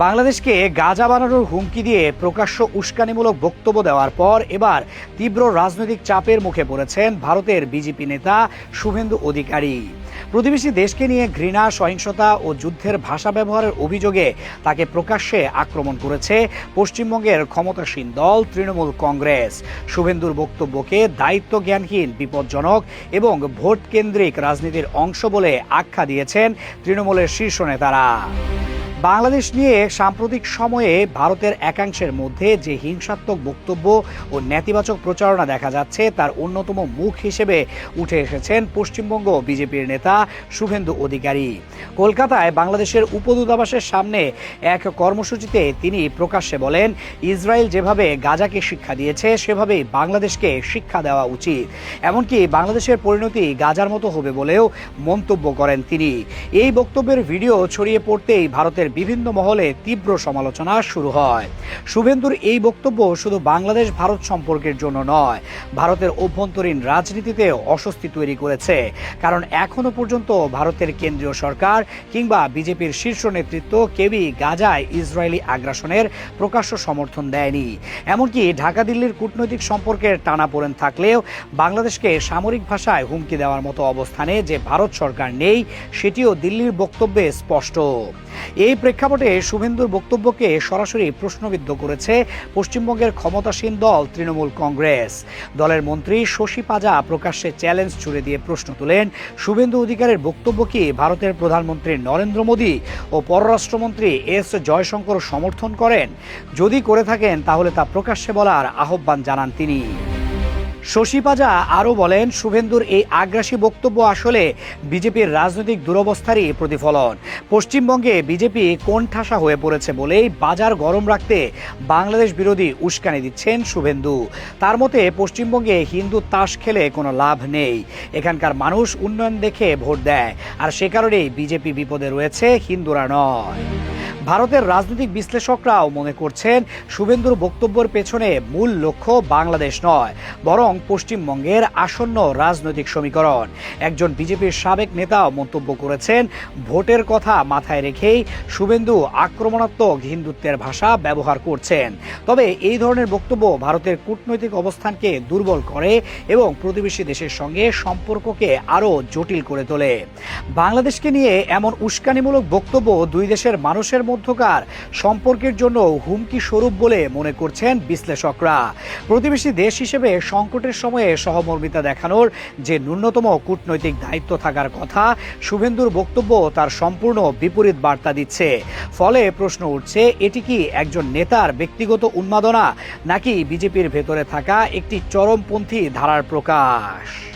বাংলাদেশকে গাঁজা বানানোর হুমকি দিয়ে প্রকাশ্য উস্কানিমূলক বক্তব্য দেওয়ার পর এবার তীব্র রাজনৈতিক চাপের মুখে পড়েছেন ভারতের বিজেপি নেতা শুভেন্দু অধিকারী। প্রতিবেশী দেশকে নিয়ে ঘৃণা, সহিংসতা ও যুদ্ধের ভাষা ব্যবহারের অভিযোগে তাকে প্রকাশ্যে আক্রমণ করেছে পশ্চিমবঙ্গের ক্ষমতাসীন দল তৃণমূল কংগ্রেস। শুভেন্দুর বক্তব্যকে দায়িত্ব জ্ঞানহীন বিপজ্জনক এবং ভোট কেন্দ্রিক রাজনীতির অংশ বলে আখ্যা দিয়েছেন তৃণমূলের শীর্ষ নেতারা। বাংলাদেশ নিয়ে সাম্প্রতিক সময়ে ভারতের একাংশের মধ্যে যে হিংসাত্মক বক্তব্য ও নেতিবাচক প্রচারণা দেখা যাচ্ছে, তার অন্যতম মুখ হিসেবে উঠে এসেছেন পশ্চিমবঙ্গ বিজেপির নেতা শুভেন্দু অধিকারী। কলকাতায় বাংলাদেশের উপদূতাবাসের সামনে এক কর্মসূচিতে তিনি প্রকাশ্যে বলেন, ইসরায়েল যেভাবে গাজাকে শিক্ষা দিয়েছে, সেভাবেই বাংলাদেশকে শিক্ষা দেওয়া উচিত। এমনকি বাংলাদেশের পরিণতি গাজার মতো হবে বলেও মন্তব্য করেন তিনি। এই বক্তব্যের ভিডিও ছড়িয়ে পড়তেই ভারতের বিভিন্ন মহলে তীব্র সমালোচনা শুরু হয়। শুভেন্দুর এই বক্তব্য শুধু বাংলাদেশ ভারত সম্পর্কের জন্য নয়, ভারতের অভ্যন্তরীণ রাজনীতিতেও অস্বস্তি তৈরি করেছে। কারণ এখনও পর্যন্ত ভারতের কেন্দ্রীয় সরকার কিংবা বিজেপির শীর্ষ নেতৃত্ব কেউই গাজায় ইসরায়েলি আগ্রাসনের প্রকাশ্য সমর্থন দেয়নি। এমনকি ঢাকা দিল্লির কূটনৈতিক সম্পর্কের টানাপোড়েন থাকলেও বাংলাদেশকে সামরিক ভাষায় হুমকি দেওয়ার মতো অবস্থানে যে ভারত সরকার নেই, সেটিও দিল্লির বক্তব্যে স্পষ্ট। এই প্রেক্ষাপটে শুভেন্দুর বক্তব্যকে সরাসরি প্রশ্নবিদ্ধ করেছে পশ্চিমবঙ্গের ক্ষমতাসীন দল তৃণমূল কংগ্রেস। দলের মন্ত্রী শশী পাজা প্রকাশ্যে চ্যালেঞ্জ ছুড়ে দিয়ে প্রশ্ন তোলেন, শুভেন্দু অধিকারের বক্তব্য কি ভারতের প্রধানমন্ত্রী নরেন্দ্র মোদী ও পররাষ্ট্রমন্ত্রী এস জয়শঙ্কর সমর্থন করেন? যদি করে থাকেন তাহলে তা প্রকাশ্যে বলার আহ্বান জানান তিনি। শশী পাজা আরও বলেন, শুভেন্দুর এই আগ্রাসী বক্তব্য আসলে বিজেপির রাজনৈতিক দুরবস্থারই প্রতিফলন। পশ্চিমবঙ্গে বিজেপি কোণঠাসা হয়ে পড়েছে বলেই বাজার গরম রাখতে বাংলাদেশ বিরোধী উস্কানি দিচ্ছেন শুভেন্দু। তার মতে, পশ্চিমবঙ্গে হিন্দু তাস খেলে কোনো লাভ নেই। এখানকার মানুষ উন্নয়ন দেখে ভোট দেয়। আর সে কারণেই বিজেপি বিপদে রয়েছে, হিন্দুরা নয়। ভারতের রাজনৈতিক বিশ্লেষকরাও মনে করছেন শুভেন্দুর বক্তব্যের পেছনে মূল লক্ষ্য বাংলাদেশ নয়, বরং পশ্চিমবঙ্গের আসন্ন রাজনৈতিক সমীকরণ। একজন বিজেপির সাবেক নেতাও মন্তব্য করেছেন, ভোটের কথা মাথায় রেখেই শুভেন্দু আক্রমণাত্মক হিন্দুত্বের ভাষা ব্যবহার করছেন। তবে এই ধরনের বক্তব্য ভারতের কূটনৈতিক অবস্থানকে দুর্বল করে এবং প্রতিবেশী দেশের সঙ্গে সম্পর্ককে আরও জটিল করে তোলে। বাংলাদেশকে নিয়ে এমন উস্কানিমূলক বক্তব্য দুই দেশের মানুষের মধ্যকার। সম্পর্কের জন্য হুমকি স্বরূপ বলে মনে করছেন বিশ্লেষকরা। প্রতিবেশী দেশ হিসেবে সংকটের সময়ে সহমর্মিতা দেখানোর যে ন্যূনতম কূটনৈতিক দায়িত্ব থাকার কথা, শুভেন্দুর বক্তব্য তার সম্পূর্ণ বিপরীত বার্তা দিচ্ছে। ফলে প্রশ্ন উঠছে, এটি কি একজন নেতার ব্যক্তিগত উন্মাদনা, নাকি বিজেপির ভেতরে থাকা একটি চরমপন্থী ধারার প্রকাশ?